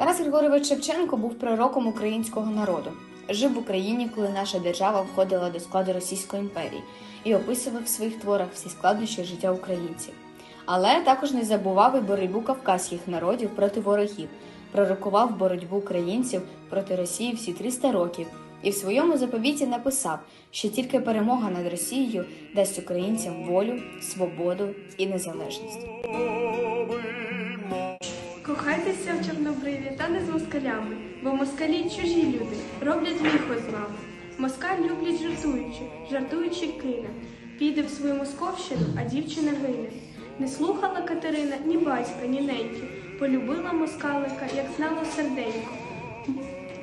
Тарас Григорович Шевченко був пророком українського народу. Жив в Україні, коли наша держава входила до складу Російської імперії і описував в своїх творах всі складнощі життя українців. Але також не забував і боротьбу кавказьких народів проти ворогів, пророкував боротьбу українців проти Росії всі 300 років і в своєму заповіті написав, що тільки перемога над Росією дасть українцям волю, свободу і незалежність. Кохайтеся в чорнобриві та не з москалями, бо москалі чужі люди роблять лихо з вами. Москаль люблять жартуючи, жартуючи кине. Піде в свою московщину, а дівчина гине. Не слухала Катерина ні батька, ні неньки. Полюбила москалика, як знала серденько.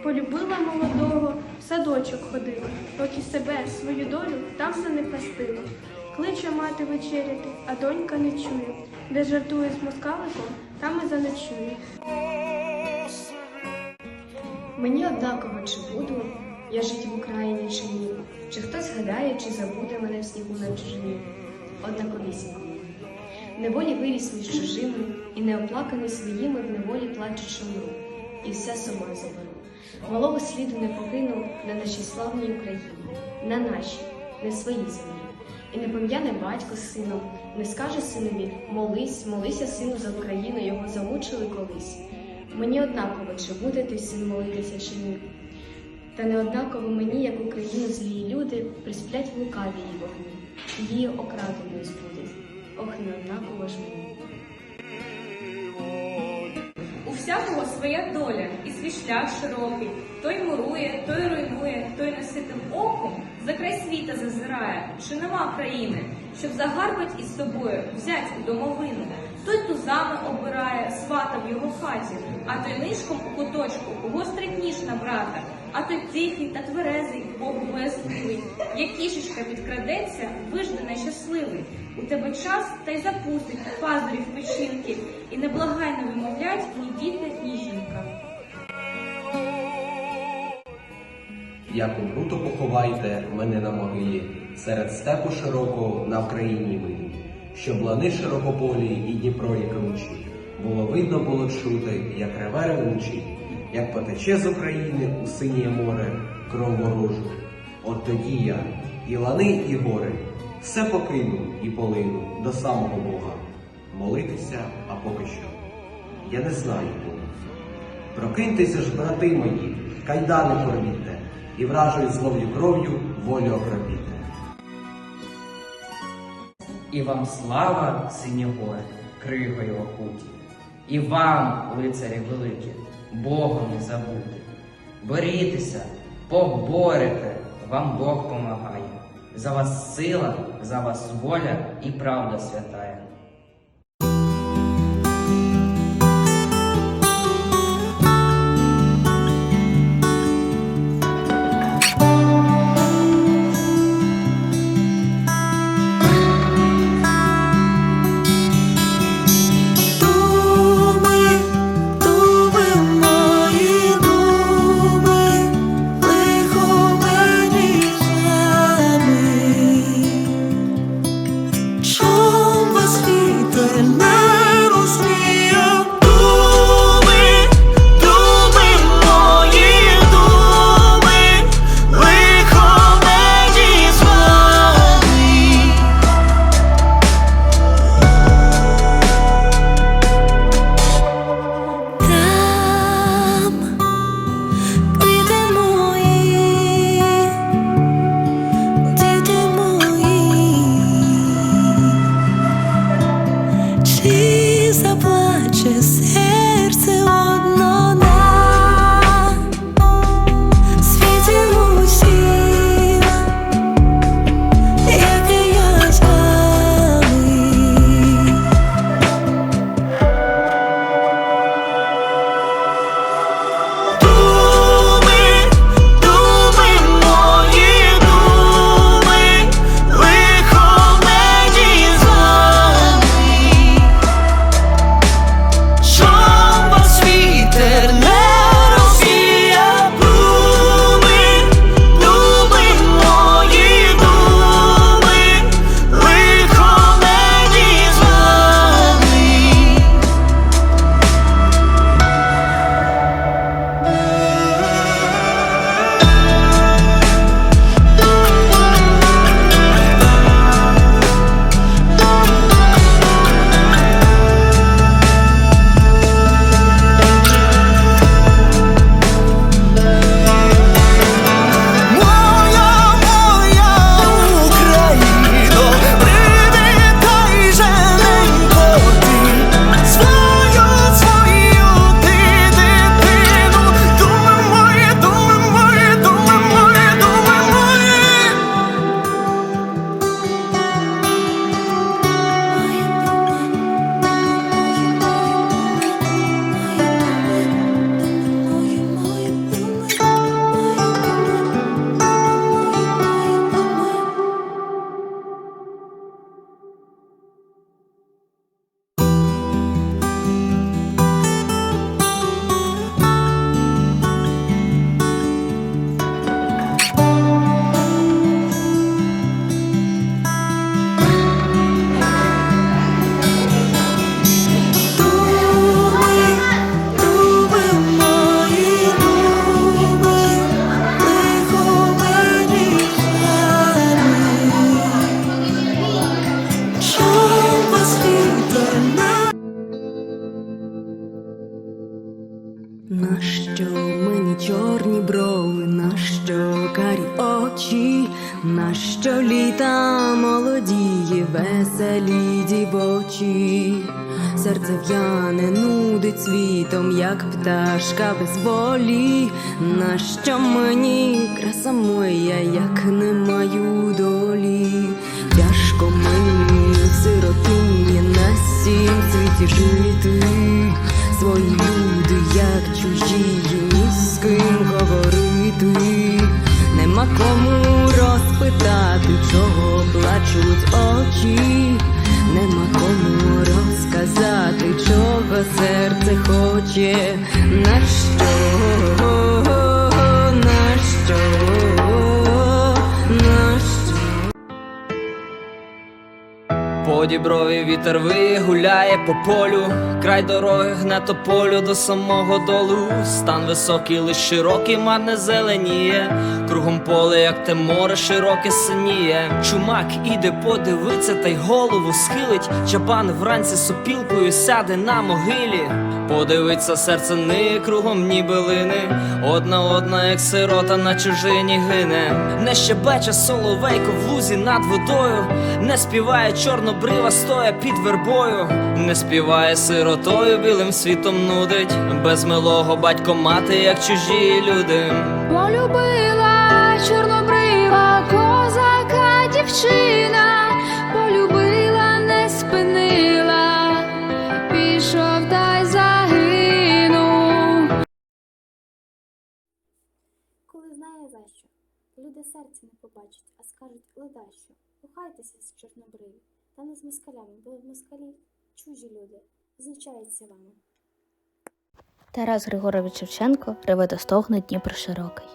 Полюбила молодого, в садочок ходила, поки себе, свою долю там занепастила. Кличе мати вечеряти, а донька не чує. Де жартує з москаликом, там і заночує. Мені однаково, чи буду я жить в Україні чи ні, чи хтось гадає, чи забуде мене в снігу на чужині. Однаковісінько. мені. Неволі виріс між чужими, і неоплаканий своїми в неволі плачучи мру, і все собою заберу. Малого сліду не покину на нашій славній Україні, на нашій, не своїй землі. І не пом'яне батько з сином, не скаже синові молись, молися, сину, за Україну, його замучили колись. Мені однаково, чи буде ти син молитися, чи ні. Та не однаково мені, як Україну злії люди, присплять в лукаві її вогні, її окраденою збудуть. Ох, не однаково ж мені. Всякого своя доля і свій шлях широкий. Той мурує, той руйнує, той наситим оком за край світа зазирає, чи нема країни, щоб загарбать із собою, взять у домовину. Той тузами обирає, свата в його хаті, а той нишком у куточку гострить ніж на брата, а той тихий та тверезий, Богу боязливий, як кішечка підкрадеться, вижде нещасливий. У тебе час та й запустить пазурів печінки, і неблагайно вимовлять ні діти, ні жінка. Як умру, то поховайте мене на могилі, серед степу широкого на Вкраїні милі, щоб лани широкополі і Дніпро і кручі. Було видно, було чути, як реве ревучі, як потече з України у синє море кров ворожу. От тоді я, і лани, і гори, все покину і полину до самого Бога. Молитися, а поки що. Я не знаю Бога. Прокиньтеся ж, брати мої, кайдани порвіте, і вражою злов'ю кров'ю волю окропіте. І вам слава, сині кригою окуті, і вам, лицарі великі, Богом не забути. Борітеся, поборете, вам Бог помагає. За вас сила, за вас воля і правда святая. Веселі дівочі, серце в'яне нудить світом, як пташка без волі, нащо мені краса моя, як не маю долі, тяжко мені в сиротині на сім світі жити. Свої люди, як чужі, ні з ким говорити, нема кому розпитати, чого плачуть очі, нема кому розказати, чого серце хоче, на що, По діброві вітер виє, гуляє по полю, край дороги гне тополю до самого долу. Стан високий, лиш широкий, мар не зеленіє. Кругом поле, як те море, широке синіє. Чумак іде подивиться, та й голову схилить. Чабан вранці сопілкою сяде на могилі. Подивиться серце ниє кругом ніби лини. Одна одна, як сирота на чужині гине. Не щебече соловейко в лузі над водою, не співає чорнобрива стоя під вербою, не співає сиротою, білим світом нудить. Без милого батько мати, як чужі люди. Полюбила чорнобрива козака дівчина, полюбила, не спинила, пішов та й загинув. Коли знає за що, люди серця не побачать, а скажуть ледащо. Кохайтеся з чорнобриві, та не з москалями, бо москалі чужі люди, знущаються вами. Тарас Григорович Шевченко реве та стогне Дніпро широкий.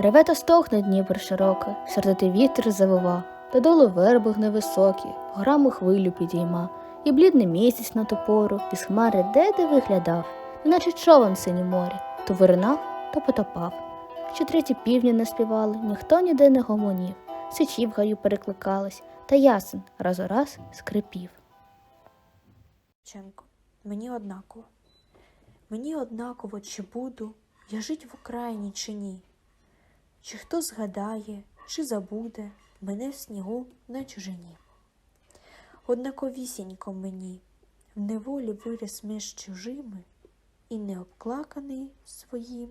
Реве та стогне Дніпро широкий, сердитий вітер завива, додолу верби невисокі, горами хвилю підійма, і блідний місяць на ту пору, із хмари де-де виглядав, неначе човен в синім морі, то виринав, то потопав. Що треті півні не співали, ніхто ніде не гомонів, сичі в гаю перекликались, та ясен раз у раз скрипів. Шевченко, мені однаково. Мені однаково, чи буду я жить в Україні чи ні. Чи хто згадає, чи забуде мене в снігу на чужині. Однаковісінько мені в неволі виріс між чужими, і не обклаканий своїм,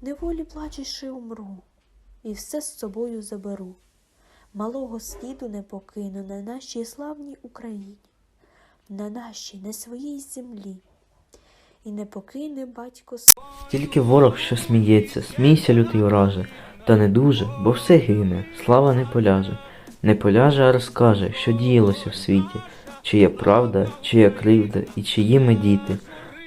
неволі плачучи умру, і все з собою заберу. Малого сліду не покину на нашій славній Україні на нашій, на своїй землі. І не покине батько Тільки ворог, що сміється, смійся, лютий враже, та не дуже, бо все гине, слава не поляже. Не поляже, а розкаже, що діялося в світі, чия правда, чия кривда і чиї ми діти.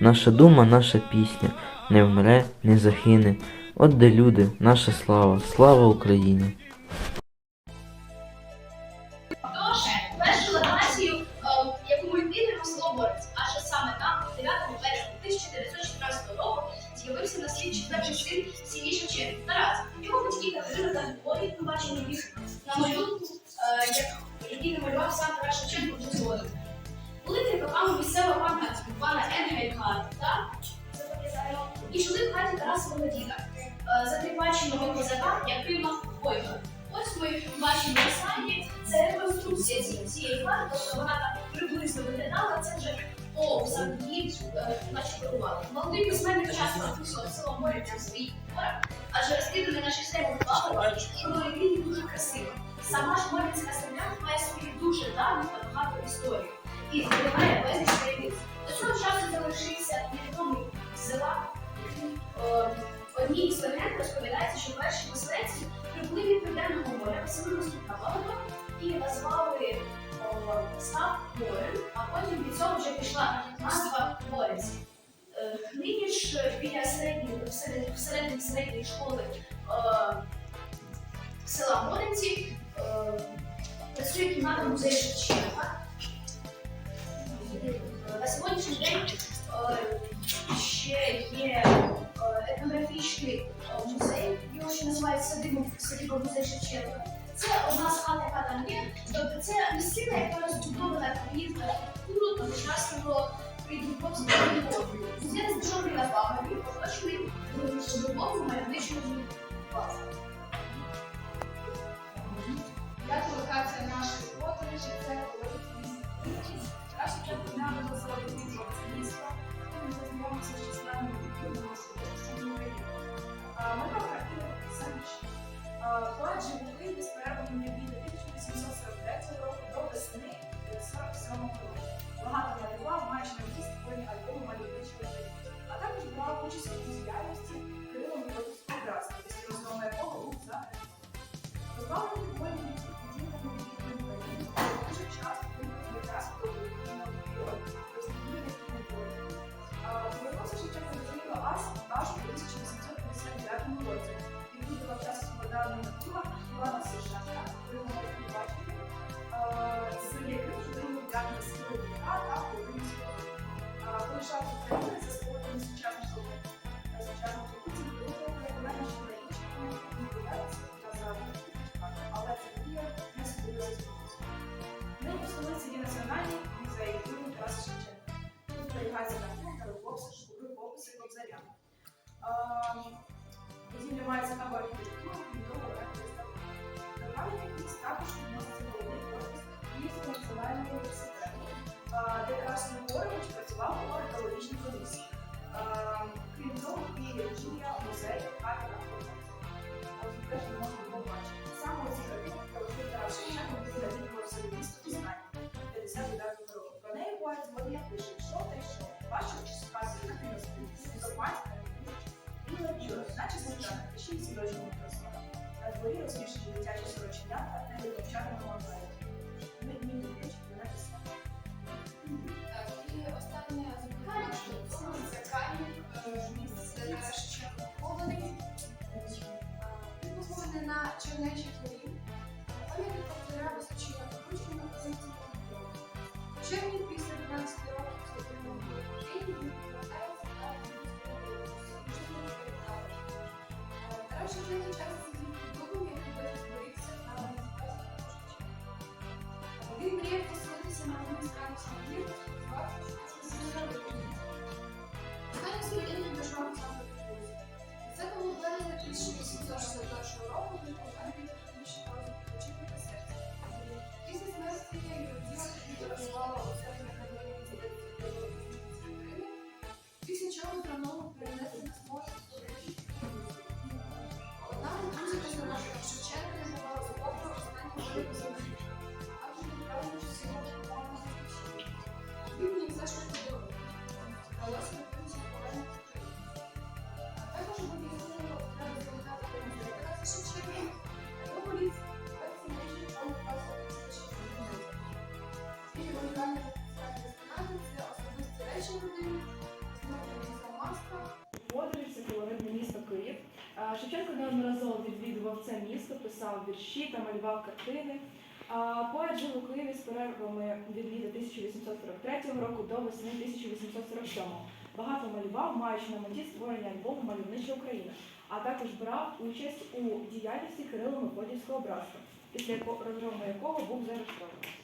Наша дума, наша пісня не вмре, не загине. От де люди, наша слава, слава Україні! Сам її е, наче керували. Молодий письменник часто описував село море в своїх творах, адже розкидане на шістему плавали, що Моряки дуже красиво. Сама ж Моринська земля має свою дуже давню та багату історію і зберігає безліч таємниць. До цього часу залишився невідомий села, е, одній з легенд розповідається, що перші поселенці прибули від Південного моря, поселилися тут на Володо і назвали середньої школи е, села Моренці е, працює кімната музею Шевченка. На сьогоднішній день е, ще є етнографічний музей, його ще називають садиба, музей Шевченка. Це одна з хат, яка там є. Тобто це місцина, яка розбудована під архітектуру придруковського Музей розташований на пагорбі, альбому мальовничого класу. П'ята локація нашої подорожі це колорит міста Київ. Краще вже поглянемо за відео це місто. Ми познайомимося з численними особистостями Ми вам картину самі. Поет час складання натура Івана Сушенка, вимоги бачення, з яким чудово дякую сили віка та половину світу. Полишав Україну за спортом сучасних шоу. Сучасних культурів, великого переконання, що на іншому не боялися та заради але це дія не сподобалася. Нині в столиці є національний музей імені Тараса Шевченка. Тут зберігається картина та рукописи, рукописи Кобзаря. Будівля має цікаву університету, де Красний Горович працював у археологічній комісії. Крім того, і музей, кафедра Ось теж не можна було. Саме у цій картині про Тарас Шевченко буде завідував своє місто і знання 59 року. Про неї поет згодом пише, що та що. Бачив, чи спасі на кіності, Запанська, Біла біла, наче сніжана, ще й сідочому красава. На дворі розміщені дитячі сороченята та вивчального мозаїку. Ми дні написали. І останнє запитання, це камінь, місце похований на Чернечій горі. Пам'ятник побудови. В червні після 12 років знову маска, це колоритне Київ. Шевченко неодноразово відвідував це місто, писав вірші та малював картини. Поет жив у Києві з перервами від літа 1843 року до весни 1847. Багато малював, маючи на меті створення альбому Мальовнича Україна, а також брав участь у діяльності Кирило Мефодіївського братства, після розгрому якого був заарештований.